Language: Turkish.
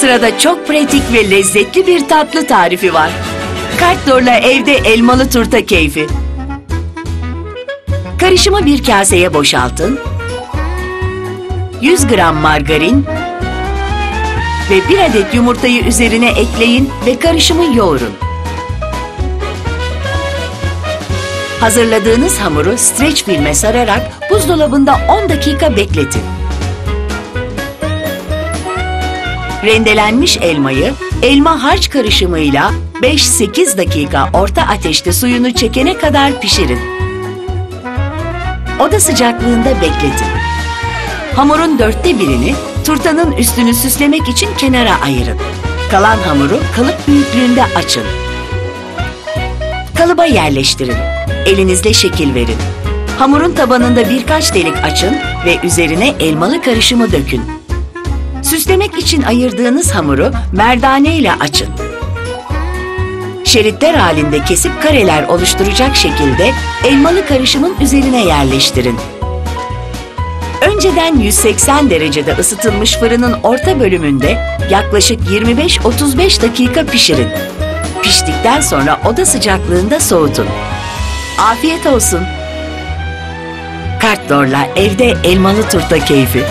Sırada çok pratik ve lezzetli bir tatlı tarifi var. Kartdor'la evde elmalı turta keyfi. Karışımı bir kaseye boşaltın. 100 gram margarin ve bir adet yumurtayı üzerine ekleyin ve karışımı yoğurun. Hazırladığınız hamuru streç filme sararak buzdolabında 10 dakika bekletin. Rendelenmiş elmayı elma harç karışımıyla 5-8 dakika orta ateşte suyunu çekene kadar pişirin. Oda sıcaklığında bekletin. Hamurun dörtte birini turtanın üstünü süslemek için kenara ayırın. Kalan hamuru kalıp büyüklüğünde açın. Kalıba yerleştirin. Elinizle şekil verin. Hamurun tabanında birkaç delik açın ve üzerine elmalı karışımı dökün. Süslemek için ayırdığınız hamuru merdane ile açın. Şeritler halinde kesip kareler oluşturacak şekilde elmalı karışımın üzerine yerleştirin. Önceden 180 derecede ısıtılmış fırının orta bölümünde yaklaşık 25-35 dakika pişirin. Piştikten sonra oda sıcaklığında soğutun. Afiyet olsun. Kartdor'la evde elmalı turta keyfi.